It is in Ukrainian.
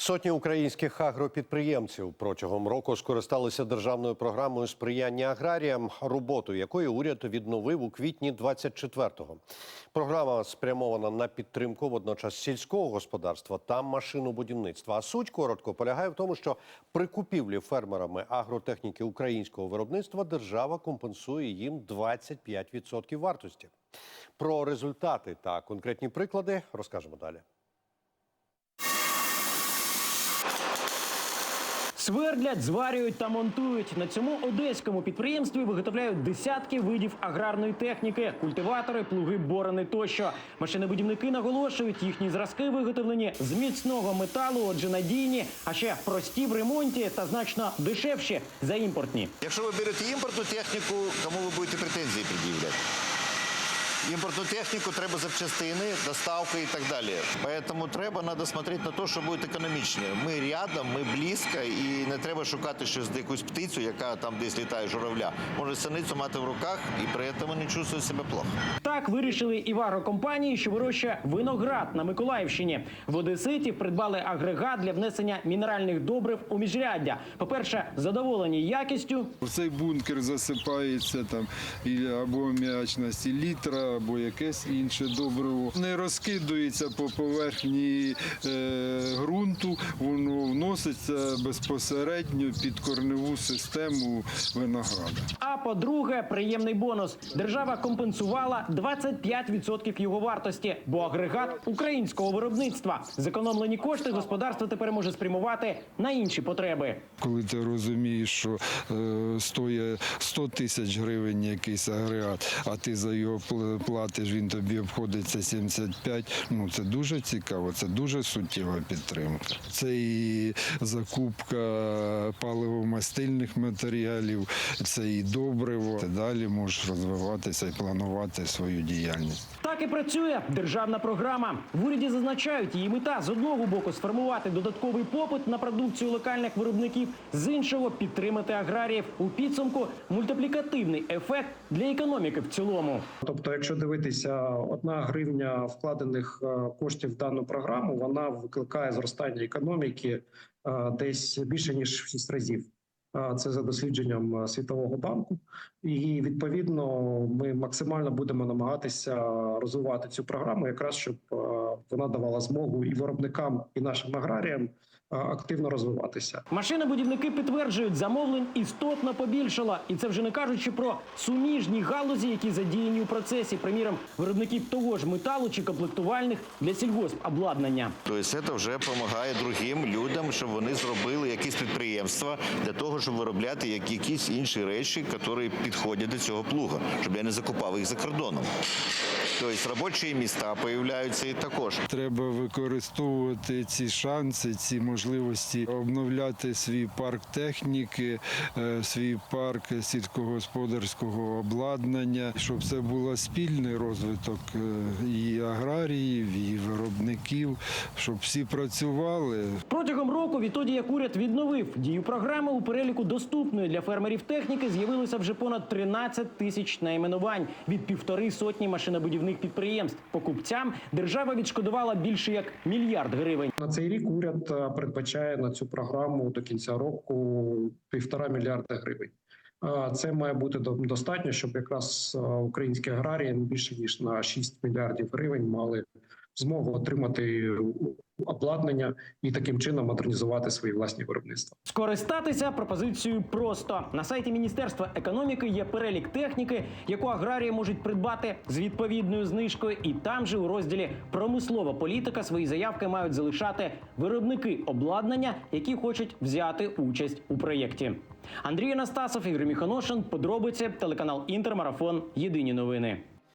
Сотні українських агропідприємців протягом року скористалися державною програмою сприяння аграріям, роботу якої уряд відновив у квітні 24-го. Програма спрямована на підтримку водночас сільського господарства та машинобудівництва. А суть коротко полягає в тому, що при купівлі фермерами агротехніки українського виробництва держава компенсує їм 25% вартості. Про результати та конкретні приклади розкажемо далі. Свердлять, зварюють та монтують. На цьому одеському підприємстві виготовляють десятки видів аграрної техніки, культиватори, плуги, борони тощо. Машинобудівники наголошують, їхні зразки виготовлені з міцного металу, отже, надійні, а ще прості в ремонті та значно дешевші за імпортні. Якщо ви берете імпортну техніку, кому ви будете претензії пред'являти? Імпортну техніку треба запчастини, доставка і так далі. Тому треба треба смотрети на те, що буде економічно. Ми рядом, ми близько, і не треба шукати щось якусь птицю, яка там десь літає журавля. Може синицю мати в руках і при цьому не чувствує себе плохо. Так вирішили і в агрокомпанії, що вирощує виноград на Миколаївщині. В Одеситі придбали агрегат для внесення мінеральних добрив у міжряддя. По-перше, задоволені якістю. В цей бункер засипається там і або м'ячна селітра, або якесь інше добриво. Не розкидується по поверхні е, ґрунту, воно вноситься безпосередньо під корневу систему винограда. А по-друге, приємний бонус. Держава компенсувала 25% його вартості, бо агрегат українського виробництва. Зекономлені кошти господарство тепер може спрямувати на інші потреби. Коли ти розумієш, що е, стоїть 100 тисяч гривень якийсь агрегат, а ти за його платиш, він тобі обходиться 75, ну це дуже цікаво, це дуже суттєва підтримка. Це і закупка паливо-мастильних матеріалів, це і добриво. Далі можеш розвиватися і планувати свою діяльність. Так і працює державна програма. В уряді зазначають, її мета з одного боку сформувати додатковий попит на продукцію локальних виробників, з іншого підтримати аграріїв. У підсумку мультиплікативний ефект для економіки в цілому. Тобто, якщо дивитися, одна гривня вкладених е, коштів в дану програму, вона викликає зростання економіки е, десь більше ніж в 6 разів. Це за дослідженням е, Світового банку, і відповідно ми максимально будемо намагатися розвивати цю програму, якраз щоб е, вона давала змогу і виробникам, і нашим аграріям активно розвиватися. Машинобудівники підтверджують, замовлень істотно побільшало, і це вже не кажучи про суміжні галузі, які задіяні у процесі, приміром виробників того ж металу чи комплектувальних для сільгоспобладнання. Тобто це вже допомагає другим людям, щоб вони зробили якісь підприємства для того, щоб виробляти якісь інші речі, які підходять до цього плуга, щоб я не закупав їх за кордоном. Тобто робочі міста появляються і також. Треба використовувати ці шанси, ці можливості обновляти свій парк техніки, е, свій парк сільськогосподарського обладнання, щоб це був спільний розвиток е, і аграріїв, і щоб всі працювали. Протягом року, відтоді як уряд відновив дію програми у переліку доступної для фермерів техніки, з'явилося вже понад 13 тисяч найменувань від півтори сотні машинобудівних підприємств. Покупцям держава відшкодувала більше як мільярд гривень. На цей рік уряд е, передбачає на цю програму до кінця року півтора мільярда гривень. Е, Це має бути до- достатньо, щоб якраз е, українські аграрії більше ніж на 6 мільярдів гривень мали змогу отримати обладнання і таким чином модернізувати свої власні виробництва. Скористатися пропозицією просто на сайті Міністерства економіки є перелік техніки, яку аграрії можуть придбати з відповідною знижкою, і там же у розділі Промислова політика свої заявки мають залишати виробники обладнання, які хочуть взяти участь у проєкті. Андрій Анастасов, Ігор Міхоношин, подробиці, телеканал Інтермарафон. Єдині новини.